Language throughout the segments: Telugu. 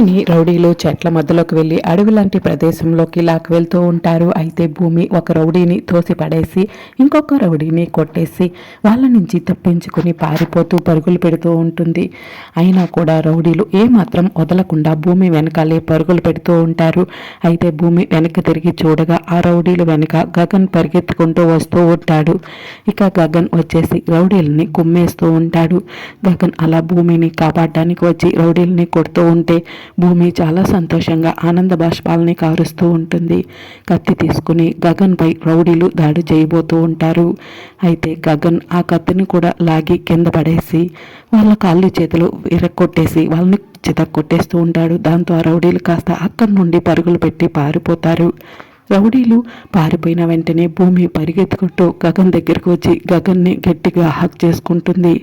భూమిని రౌడీలు చెట్ల మధ్యలోకి వెళ్ళి అడవిలాంటి ప్రదేశంలోకి లాక్కి వెళ్తూ ఉంటారు. అయితే భూమి ఒక రౌడీని తోసి పడేసి ఇంకొక రౌడీని కొట్టేసి వాళ్ళ నుంచి తప్పించుకుని పారిపోతూ పరుగులు పెడుతూ ఉంటుంది. అయినా కూడా రౌడీలు ఏమాత్రం వదలకుండా భూమి వెనకాలే పరుగులు పెడుతూ ఉంటారు. అయితే భూమి వెనక్కి తిరిగి చూడగా ఆ రౌడీలు వెనక గగన్ పరిగెత్తుకుంటూ వస్తూ ఉంటాడు. ఇక గగన్ వచ్చేసి రౌడీలని కుమ్మేస్తూ ఉంటాడు. గగన్ అలా భూమిని కాపాడడానికి వచ్చి రౌడీలని కొడుతూ ఉంటే భూమి చాలా సంతోషంగా ఆనంద బాష్పాలని కారుస్తూ ఉంటుంది. కత్తి తీసుకుని గగన్పై రౌడీలు దాడి చేయబోతూ ఉంటారు. అయితే గగన్ ఆ కత్తిని కూడా లాగి కింద పడేసి వాళ్ళ కాళ్ళు చేతులు విరక్కొట్టేసి వాళ్ళని చిత కొట్టేస్తూ ఉంటాడు. దాంతో ఆ రౌడీలు కాస్త అక్కడి నుండి పరుగులు పెట్టి పారిపోతారు. రౌడీలు పారిపోయిన వెంటనే భూమి పరిగెత్తుకుంటూ గగన్ దగ్గరకు వచ్చి గగన్ని గట్టిగా హక్ చేసుకుంటుంది.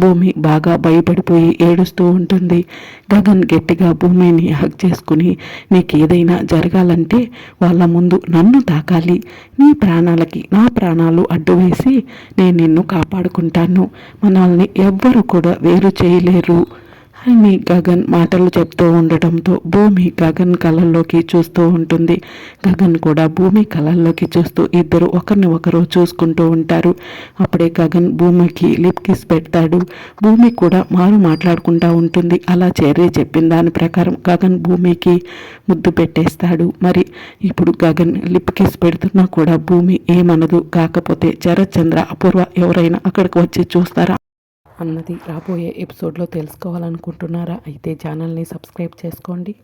భూమి బాగా భయపడిపోయి ఏడుస్తూ ఉంటుంది. గగన్ గట్టిగా భూమిని హక్ చేసుకుని నీకు ఏదైనా జరగాలంటే వాళ్ళ ముందు నన్ను తాకాలి. నీ ప్రాణాలకి నా ప్రాణాలు అడ్డు వేసి నేను నిన్ను కాపాడుకుంటాను. మనల్ని ఎవ్వరు కూడా వేరు చేయలేరు. అని గగన్ మాటలు చెప్తూ ఉండటంతో భూమి గగన్ కళల్లోకి చూస్తూ ఉంటుంది. గగన్ కూడా భూమి కళల్లోకి చూస్తూ ఇద్దరు ఒకరిని ఒకరు చూసుకుంటూ ఉంటారు. అప్పుడే గగన్ భూమికి లిప్ కిస్ పెడతాడు. భూమి కూడా మారు మాట్లాడుకుంటూ ఉంటుంది. అలా చేరే చెప్పిన దాని ప్రకారం గగన్ భూమికి ముద్దు పెట్టేస్తాడు. మరి ఇప్పుడు గగన్ లిప్ కిస్ పెడుతున్నా కూడా భూమి ఏమనదు. కాకపోతే చరచంద్ర అపూర్వ ఎవరైనా అక్కడికి వచ్చి చూస్తారా? అన్నది రాబోయే ఎపిసోడ్లో తెలుసుకోవాలనుకుంటున్నారా? అయితే ఛానల్ని సబ్స్క్రైబ్ చేసుకోండి.